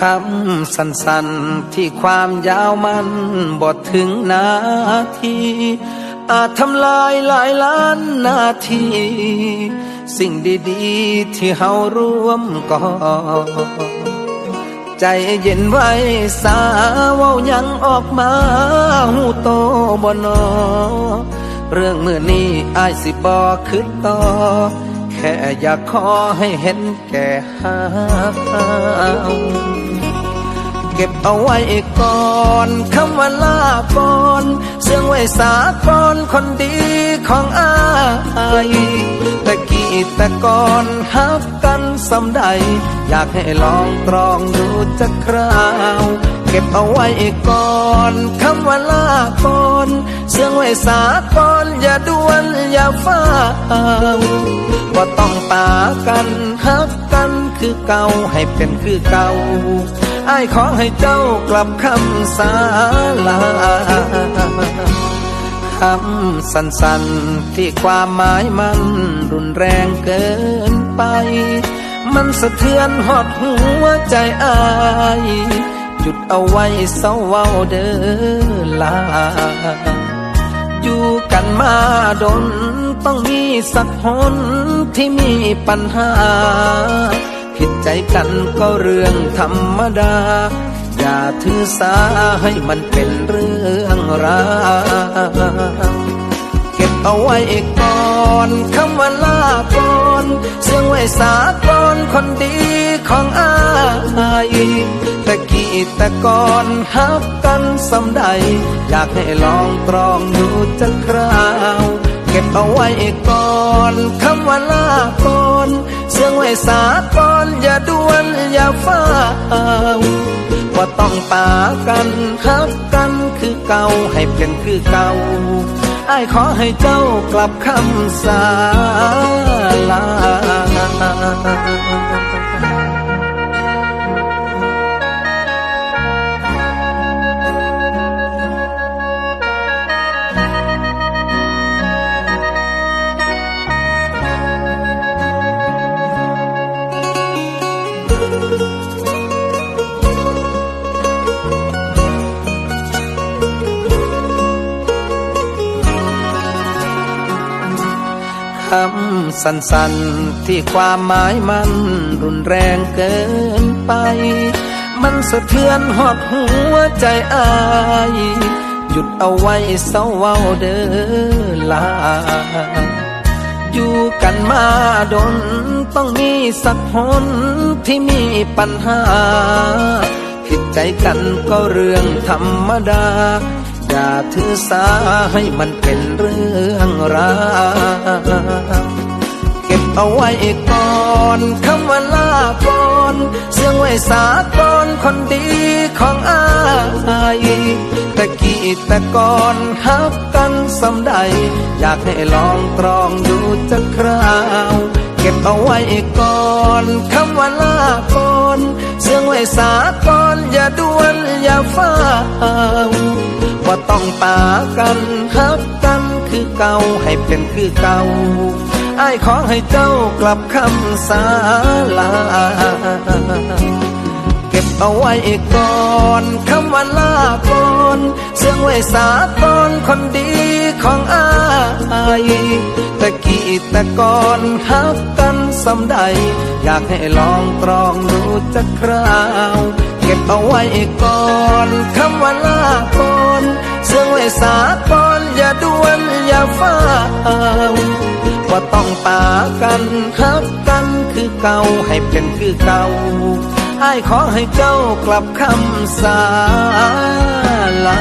คำสั้นๆ ที่ความยาวมันบทถึงนาที อาจทำลายหลายล้านนาที สิ่งดีๆ ที่เฮาร่วมก่อใจเย็นไว้สาว้ายังออกมาหูโตบนอ เรื่องมือนี้อายสิบอขึ้นต่อแค่อยากขอให้เห็นแก่หา ก็บเอาไว้ก่อนคำว่าลาก่อนเสื่องไว้สาก่อนคนดีของอายตะกี้แต่ก่อนฮักกันสำใด อยากให้ลองตรองดูจะคราว เก็บเอาไว้ก่อนคำว่าลาก่อนเสื่องไว้สาก่อนอย่าด่วนอย่าฟ้าวบ่ต้องปากันฮักกันคือเก่าให้เป็นคือเก่า อ้ายขอให้เจ้ากลับคำสาลาคำสั้นๆที่ความหมายมันรุนแรงเกินไป มันสะเทือนหอดหัวใจอายจุดเอาไว้เศร้าเว้าเด้อลา อยู่กันมาดนต้องมีสักคนที่มีปัญหา กันก็เรื่องธรรมดา อย่าถือสาให้มันเป็นเรื่องราวเก็บเอาไว้ก่อนคำว่าลาก่อนเสื่องไว้สาก่อนคนดีของอายตะกี้ต่ก่อนฮักกันสำใด อยากให้ลองตรองดูจะคราวเก็บเอาไว้ก่อนคำว่าลาก่อนเสื่องไว้สาก ฟ้าว่าต้องปากันฮักกันคือเก่าให้เป็นคือเก่าอ้ายขอให้เจ้ากลับคำสาลา คำสั้นๆ ที่ความหมายมันรุนแรงเกินไป มันสะเทือนหอดหัวใจอาย หยุดเอาไว้เศร้าเว้าเดอลา อยู่กันมาดนต้องมีสักคนที่มีปัญหา ผิดใจกันก็เรื่องธรรมดา อย่าถือสาให้มันเป็นเรื่องราวเก็บเอาไว้ก่อนคำว่าลาก่อนเสื่องไว้สาก่อนคนดีของอายตะกี้แต่ก่อนฮักกันสำใด อยากให้ลองตรองดูจะคราวเก็บเอาไว้ก่อนคำว่าลาก่อนเสื่องไว้สาก่อนอย่าด่วนอย่าฟ้าว ว่าต้องปากันฮักกันคือเก่าให้เป็นคือเก่าอ้ายขอให้เจ้ากลับคำสาลา เก็บเอาไว้ก่อนคำว่าลาก่อนเสื่องไว้สาก่อนคนดีของอายตะกี้แต่ก่อนฮักกัน สำใด อยากให้ลองตรองดูจะคราว เก็บเอาไว้ก่อนคำว่าลาก่อนเสื่องไว้สาก่อนอย่าด่วนอย่าฟ้าวว่าต้องปากันฮักกันคือเก่าให้เป็นคือเก่าไอ้ขอให้เจ้ากลับคำสาลา